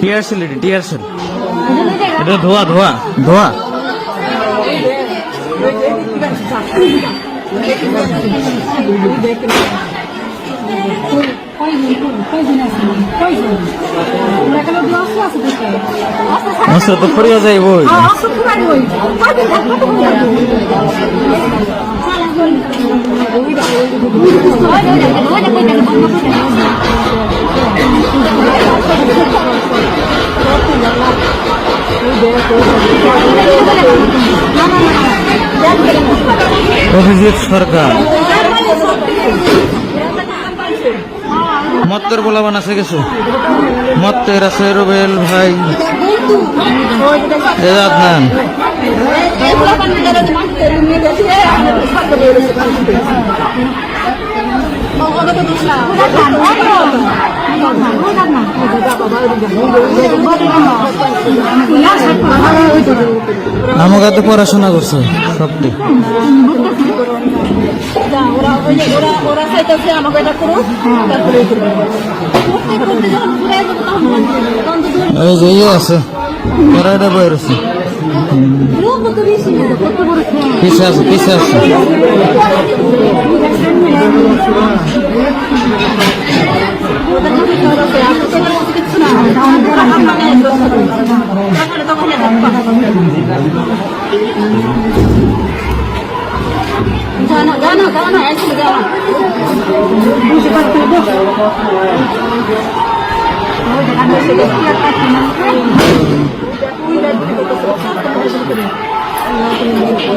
Tear shell এটা tear shell. এটা ধোয়া ধোয়া। ধোয়া? আচ্ছা তো ফরিয়া যাইব অভিজিৎ সরকার। মত্তের বলাবান আছে কিছু? মত্তের আছে রুবেল ভাই। এজাদ খান। আমাকে তো পড়াশোনা করছে সবটি। ইয়ে আছে এটা বই রয়েছে পিছে আছে পিছে আছে ওদের কাছে শহর আছে, আর তো কোনো কিছু না। ওরা হামলা নিয়ে আসবে। তারপরে তখন এটা দেখবা। জানো জানো জানো একসাথে যাওয়া বুঝতে পারছি তো